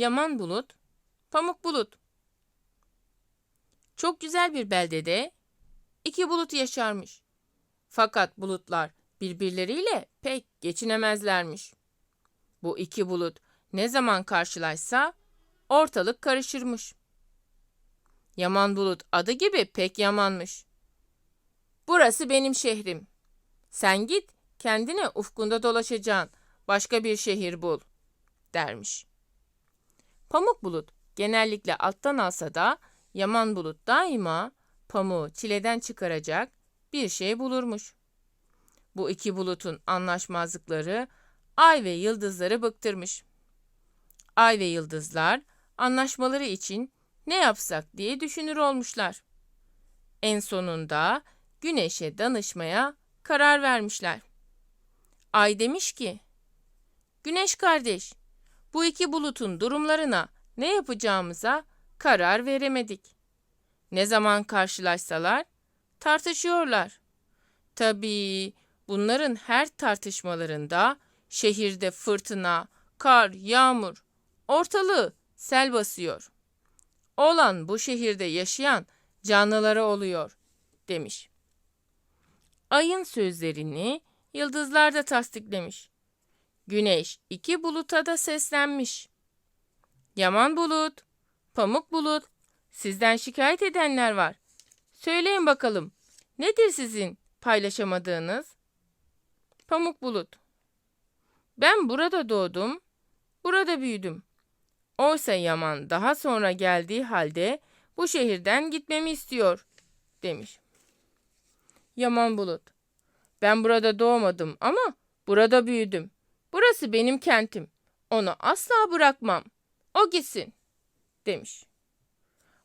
Yaman bulut, pamuk bulut. Çok güzel bir beldede iki bulut yaşarmış. Fakat bulutlar birbirleriyle pek geçinemezlermiş. Bu iki bulut ne zaman karşılaşsa ortalık karışırmış. Yaman bulut adı gibi pek yamanmış. Burası benim şehrim. Sen git kendine ufkunda dolaşacaksın. Başka bir şehir bul dermiş. Pamuk bulut genellikle alttan alsa da yaman bulut daima pamuğu çileden çıkaracak bir şey bulurmuş. Bu iki bulutun anlaşmazlıkları ay ve yıldızları bıktırmış. Ay ve yıldızlar anlaşmaları için ne yapsak diye düşünür olmuşlar. En sonunda güneşe danışmaya karar vermişler. Ay demiş ki, Güneş kardeş, bu iki bulutun durumlarına ne yapacağımıza karar veremedik. Ne zaman karşılaşsalar tartışıyorlar. Tabii bunların her tartışmalarında şehirde fırtına, kar, yağmur, ortalığı sel basıyor. Olan bu şehirde yaşayan canlılara oluyor demiş. Ayın sözlerini yıldızlar da tasdiklemiş. Güneş iki buluta da seslenmiş. Yaman bulut, pamuk bulut, sizden şikayet edenler var. Söyleyin bakalım, nedir sizin paylaşamadığınız? Pamuk bulut, ben burada doğdum, burada büyüdüm. Oysa Yaman daha sonra geldiği halde bu şehirden gitmemi istiyor, demiş. Yaman bulut, ben burada doğmadım ama burada büyüdüm. Burası benim kentim. Onu asla bırakmam. O gitsin, demiş.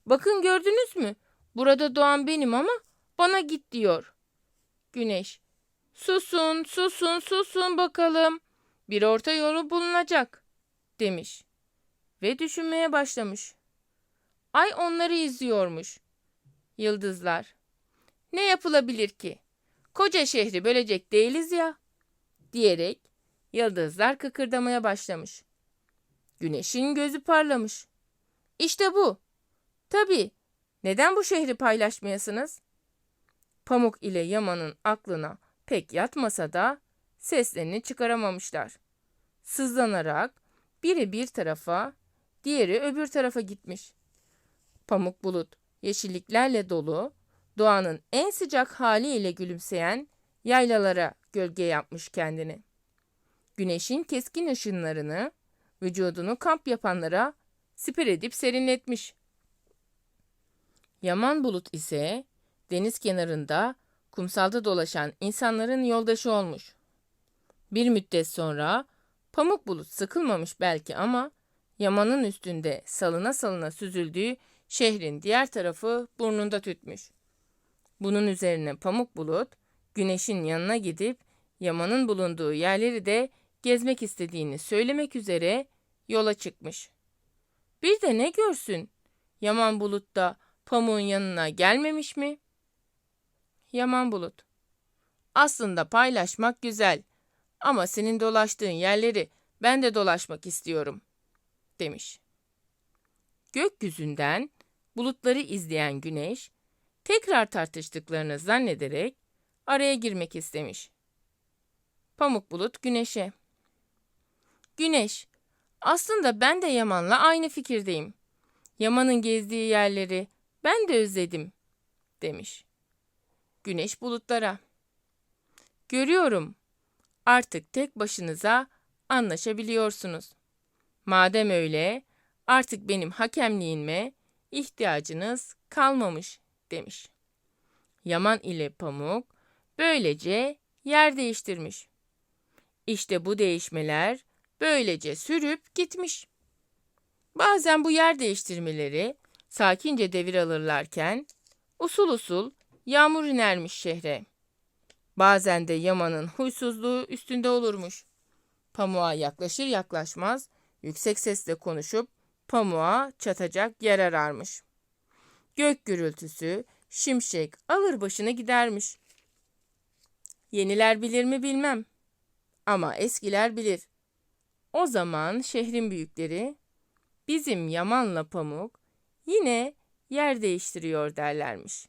Bakın gördünüz mü? Burada doğan benim ama bana git diyor. Güneş, susun, susun, susun bakalım. Bir orta yolu bulunacak, demiş. Ve düşünmeye başlamış. Ay onları izliyormuş. Yıldızlar, ne yapılabilir ki? Koca şehri bölecek değiliz ya, diyerek Yıldızlar kıkırdamaya başlamış. Güneşin gözü parlamış. İşte bu. Tabii. Neden bu şehri paylaşmayasınız? Pamuk ile Yaman'ın aklına pek yatmasa da seslerini çıkaramamışlar. Sızlanarak biri bir tarafa, diğeri öbür tarafa gitmiş. Pamuk bulut yeşilliklerle dolu, doğanın en sıcak haliyle gülümseyen yaylalara gölge yapmış kendini. Güneşin keskin ışınlarını vücudunu kamp yapanlara siper edip serinletmiş. Yaman bulut ise deniz kenarında kumsalda dolaşan insanların yoldaşı olmuş. Bir müddet sonra pamuk bulut sıkılmamış belki ama Yaman'ın üstünde salına salına süzüldüğü şehrin diğer tarafı burnunda tütmüş. Bunun üzerine pamuk bulut güneşin yanına gidip Yaman'ın bulunduğu yerleri de gezmek istediğini söylemek üzere yola çıkmış. Bir de ne görsün? Yaman Bulut da pamuğun yanına gelmemiş mi? Yaman Bulut. Aslında paylaşmak güzel ama senin dolaştığın yerleri ben de dolaşmak istiyorum, demiş. Gökyüzünden bulutları izleyen güneş, tekrar tartıştıklarını zannederek araya girmek istemiş. Pamuk bulut güneşe. Güneş. Aslında ben de Yaman'la aynı fikirdeyim. Yaman'ın gezdiği yerleri ben de özledim, demiş. Güneş bulutlara. Görüyorum. Artık tek başınıza anlaşabiliyorsunuz. Madem öyle, artık benim hakemliğime ihtiyacınız kalmamış, demiş. Yaman ile Pamuk böylece yer değiştirmiş. İşte bu değişmeler böylece sürüp gitmiş. Bazen bu yer değiştirmeleri sakince devir alırlarken usul usul yağmur inermiş şehre. Bazen de Yaman'ın huysuzluğu üstünde olurmuş. Pamuğa yaklaşır yaklaşmaz yüksek sesle konuşup pamuğa çatacak yer ararmış. Gök gürültüsü, şimşek alır başını gidermiş. Yeniler bilir mi bilmem. Ama eskiler bilir. O zaman şehrin büyükleri bizim Yaman'la Pamuk yine yer değiştiriyor derlermiş.